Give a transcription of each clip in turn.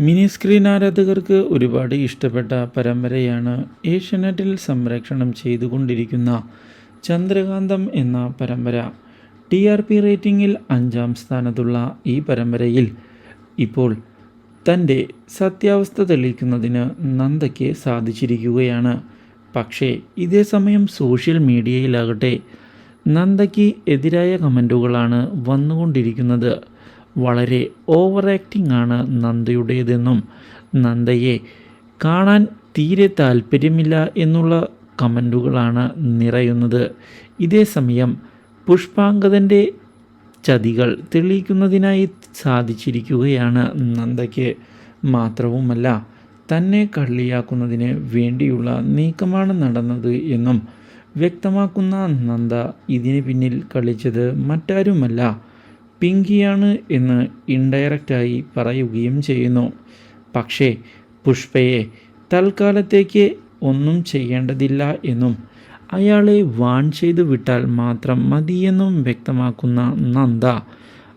Mini screen ആരാധകർക്ക് ഒരുപാട് ഇഷ്ടപ്പെട്ട പരമ്പരയാണ് ഏഷ്യനെറ്റിൽ സംരക്ഷണം ചെയ്തുകൊണ്ടിരിക്കുന്ന ചന്ദ്രകാന്തം എന്ന പരമ്പര. ടി ആർ പി റേറ്റിംഗിൽ അഞ്ചാം സ്ഥാനത്തുള്ള ഈ പരമ്പരയിൽ ഇപ്പോൾ തന്റെ സത്യാവസ്ഥ തെളിയിക്കുന്നതിന് നന്ദയ്ക്ക് സാധിച്ചിരിക്കുകയാണ്. പക്ഷേ ഇതേ സമയം സോഷ്യൽ മീഡിയയിലാകട്ടെ നന്ദയ്ക്ക് എതിരായ കമന്റുകളാണ് വന്നുകൊണ്ടിരിക്കുന്നത്. വളരെ ഓവർ ആക്ടിംഗ് ആണ് നന്ദയുടേതെന്നും നന്ദയെ കാണാൻ തീരെ താല്പര്യമില്ല എന്നുള്ള കമന്റുകളാണ് നിറയുന്നത്. ഇതേ സമയം പുഷ്പാങ്കദന്റെ ചതികൾ തെളിയിക്കുന്നതിനായി സാധിച്ചിരിക്കുകയാണ് നന്ദയ്ക്ക്. മാത്രവുമല്ല തന്നെ കള്ളിയാക്കുന്നതിന് വേണ്ടിയുള്ള നീക്കമാണ് നടന്നത് എന്നും വ്യക്തമാക്കുന്ന നന്ദ ഇതിന് പിന്നിൽ കളിച്ചത് മറ്റാരുമല്ല. പിങ്കിയാണ് എന്ന് ഇൻഡയറക്റ്റായി പറയുകയും ചെയ്യുന്നു. പക്ഷേ പുഷ്പയെ തൽക്കാലത്തേക്ക് ഒന്നും ചെയ്യേണ്ടതില്ല എന്നും അയാളെ വാൺ ചെയ്തു വിട്ടാൽ മാത്രം മതിയെന്നും വ്യക്തമാക്കുന്ന നന്ദ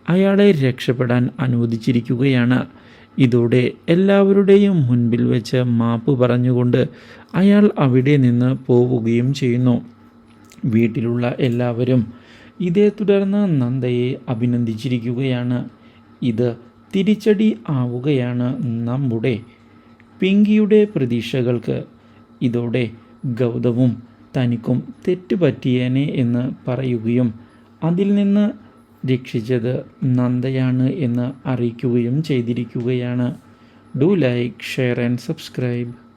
അയാളെ രക്ഷപ്പെടാൻ അനുവദിച്ചിരിക്കുകയാണ്. ഇതോടെ എല്ലാവരുടെയും മുൻപിൽ വെച്ച് മാപ്പ് പറഞ്ഞുകൊണ്ട് അയാൾ അവിടെ നിന്ന് പോവുകയും ചെയ്യുന്നു. വീട്ടിലുള്ള എല്ലാവരും ഇതേ തുടർന്ന് നന്ദയെ അഭിനന്ദിച്ചിരിക്കുകയാണ്. ഇത് തിരിച്ചടി ആവുകയാണ് നമ്മുടെ പിങ്കിയുടെ പ്രതീക്ഷകൾക്ക്. ഇതോടെ ഗൗതവും തനിക്കും തെറ്റുപറ്റിയേനെ എന്ന് പറയുകയും അതിൽ നിന്ന് രക്ഷിച്ചത് നന്ദയാണ് എന്ന് അറിയിക്കുകയും ചെയ്തിരിക്കുകയാണ്. Do like share and subscribe.